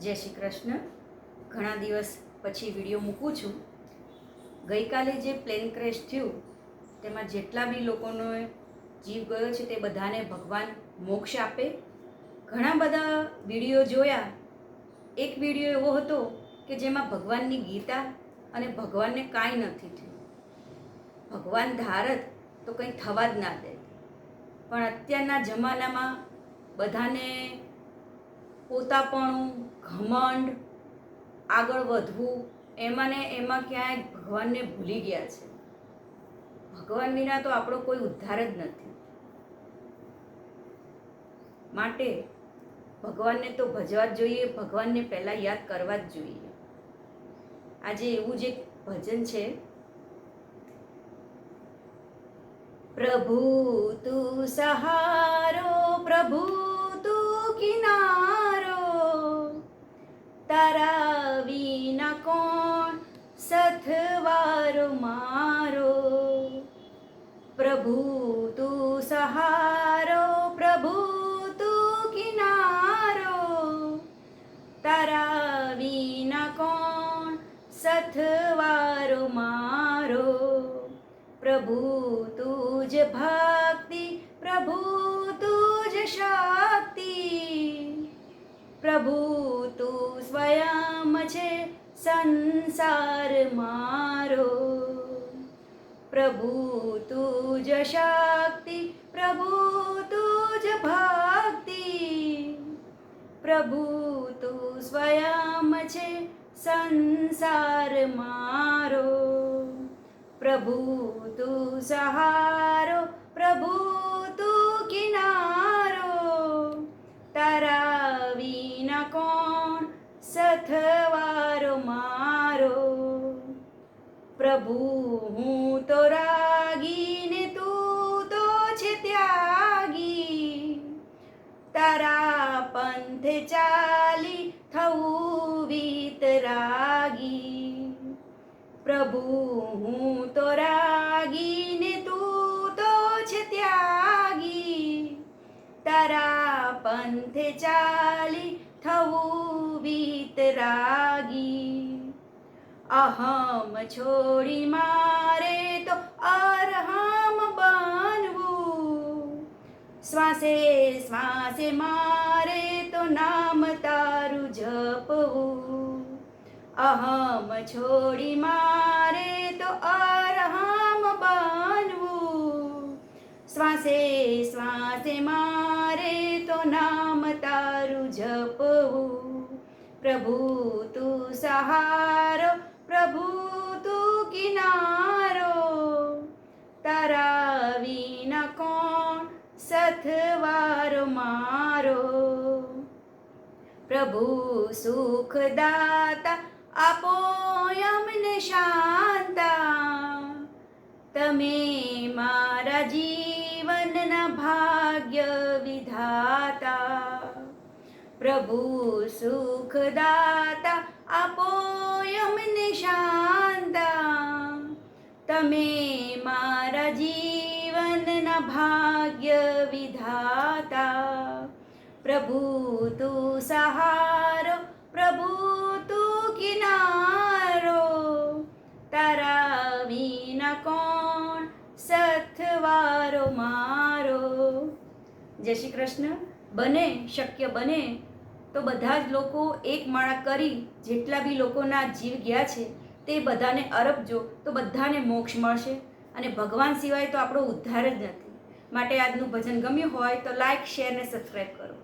જય શ્રી કૃષ્ણ. ઘણા દિવસ પછી વીડિયો મૂકું છું. ગઈકાલે જે પ્લેન ક્રેશ થયું, તેમાં જેટલા બી લોકોનો જીવ ગયો છે તે બધાને ભગવાન મોક્ષ આપે. ઘણા બધા વીડિયો જોયા. એક વીડિયો એવો હતો કે જેમાં ભગવાનની ગીતા અને ભગવાનને કાંઈ નથી થયું. ભગવાન ધારત તો કંઈ થવા જ ના દે. પણ અત્યારના જમાનામાં બધાને પોતાપણું, ઘમંડ, આગળ વધવું, એમાં ને એમાં ક્યાંય ભગવાનને ભૂલી ગયા છે. ભગવાન વિના તો આપણો કોઈ ઉદ્ધાર જ નથી. માટે ભગવાનને તો ભજવા જ જોઈએ, ભગવાનને પહેલાં યાદ કરવા જ જોઈએ. આજે એવું જ એક ભજન છે. પ્રભુ તું સહારો સથવારો મારો. પ્રભુ તું સહારો, પ્રભુ તું કિનારો. તારા વિના કોણ સથવારો મારો? પ્રભુ તુજ ભક્તિ, પ્રભુ તુજ શક્તિ. પ્રભુ તું સ્વયં છે સંસાર મારો પ્રભુ તુજ શક્તિ પ્રભુ તુજ ભક્તિ પ્રભુ તું સ્વયં છે સંસાર મારો પ્રભુ તું સહારો પ્રભુ તું કિનારો તારા વિના કોણ સથવારો પ્રભુ, હું તો રાગીને તું તો છે ત્યાગી. તારા પંથે ચાલી થવું વિતરાગી પ્રભુ, હું તો રાગીને તું તો છે ત્યાગી. તારા પંથે ચાલી થવું વિતરાગી અહમ છોડી મારે તો અરહમ બનવું. શ્વાસે શ્વાસે મારે તો નામ તારું જપવું. અહમ છોડી મારે તો અરહમ બનવું. શ્વાસે શ્વાસે મારે તો નામ તારું જપવું. પ્રભુ તું સહારો પ્રભુ તું કિનારો, તારા વિના કોણ સથવારો મારો? પ્રભુ સુખદાતા આપો અમને શાંતા. તમે મારા જીવનના ભાગ્ય વિધાતા. પ્રભુ સુખદાતા આપો અમને તમે મારા જીવનના ભાગ્ય વિધાતા. પ્રભુ તું સહારો, પ્રભુ તું કિનારો. તારા વિના કોણ સથવારો મારો? જય શ્રી કૃષ્ણ. બને, શક્ય બને તો બધા જ લોકો એક માળા કરી જેટલા બી લોકોના જીવ ગયા છે તે બધાને અરપજો તો બધાને મોક્ષ મળશે. અને ભગવાન સિવાય તો આપણો ઉદ્ધાર જ નથી. માટે આજનું ભજન ગમ્યું હોય તો લાઇક શેર અને સબસ્ક્રાઈબ કરો.